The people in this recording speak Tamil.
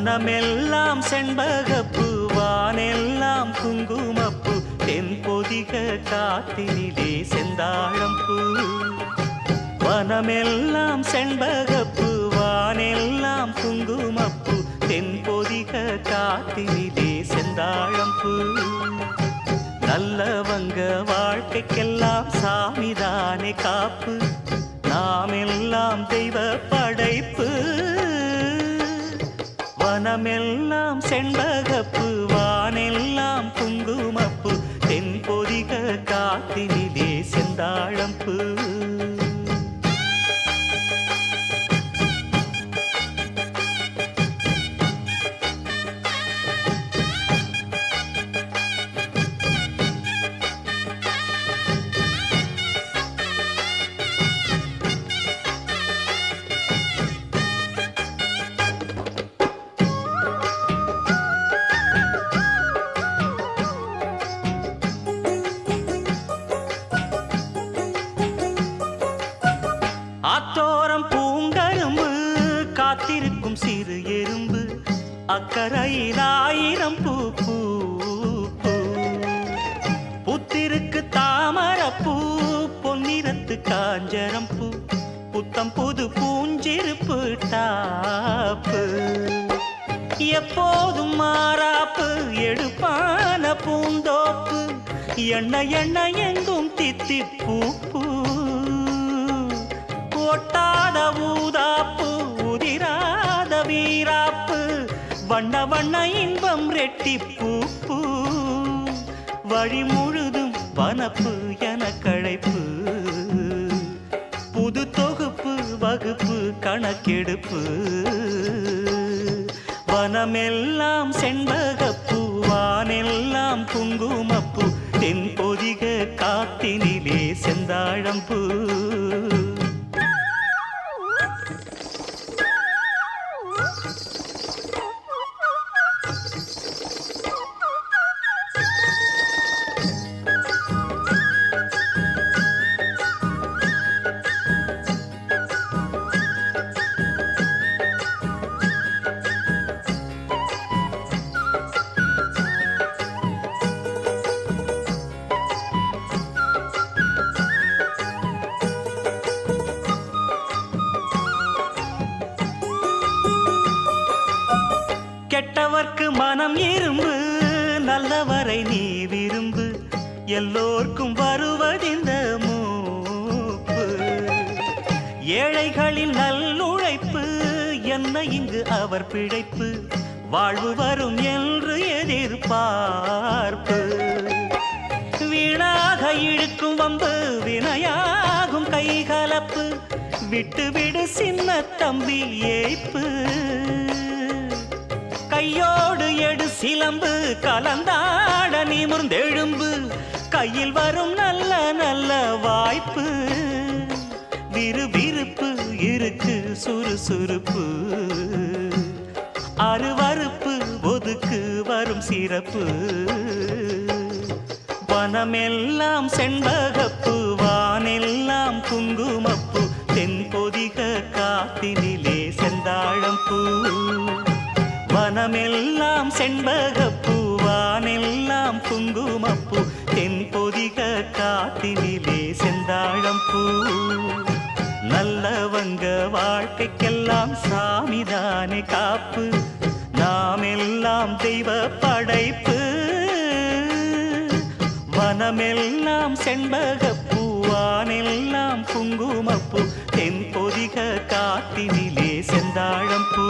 வனமெல்லாம் செண்பகப்பு வானெல்லாம் குங்குமப்பு தென்பொதிக காத்தினிலே செந்தாழம்பூ. வனமெல்லாம் செண்பகப்பு வானெல்லாம் குங்குமப்பு தென்பொதிக காத்தினிலே செந்தாழம்பூ. நல்லவங்க வாழ்க்கைக்கெல்லாம் சாமிதானே காப்பு. வானமெல்லாம் செண்பகப்பு வானெல்லாம் குங்குமப்பு தென்பொதிக காத்தினிலே செந்தாழம்பு. அக்கறையில் ஆயிரம் பூ பூ பூ. புத்திருக்கு தாமரப்பூ பொன்னிறத்து காஞ்சரம் பூ. புத்தம் புது பூஞ்சிருப்பு டாப்பு. எப்போதும் மாறாப்பு எடுப்பான பூந்தோப்பு. எண்ண எண்ண எங்கும் தித்திப்பூ பூ. ஒட்டாத ஊதாப்பு வெட்டி ரெட்டிப்பூ வழி முழுதும் வனப்பு என கழைப்பு புது தொகுப்பு வகுப்பு கணக்கெடுப்பு. வனமெல்லாம் செண்பகப்பூ வானெல்லாம் குங்குமப்பூ தென்பொதிக காத்தினிலே செந்தாழம்பூ. எல்லோர்க்கும் வருவதிந்த மூப்பு. ஏழைகளின் நல்லுழைப்பு என்ன இங்கு அவர் பிழைப்பு? வாழ்வு வரும் என்று எதிர்பார்ப்பு. வீணாக இழுக்கும் வம்பு வினையாகும் கைகலப்பு. விட்டுவிடு சின்ன தம்பி ஏய்ப்பு. கையோடு எடு சிலம்பு கலந்தாட நிமிர்ந்தெழும்பு கையில் வரும் நல்ல நல்ல வாய்ப்பு. விறுவிறுப்பு இருக்கு சுறுசுறுப்பு. அருவறுப்பு ஒதுக்கு வரும் சிறப்பு. வனமெல்லாம் செண்பகப்பு வானெல்லாம் குங்குமப்பு. தென்பொதிக காத்தினிலே செந்தாழம்பூ. வனமெல்லாம் செண்பகப்பு வானெல்லாம் குங்குமப்பு. தென்பொதிக காத்தினிலே செந்தாழம்பூ நல்லவங்க வாழ்க்கைக்கெல்லாம் சாமிதானே காப்பு. நாம் எல்லாம் தெய்வ படைப்பு. வனமெல்லாம் செண்பகப்பூ வானெல்லாம் குங்குமப்பூ. தென்பொதிக காத்தினிலே செந்தாழம்பூ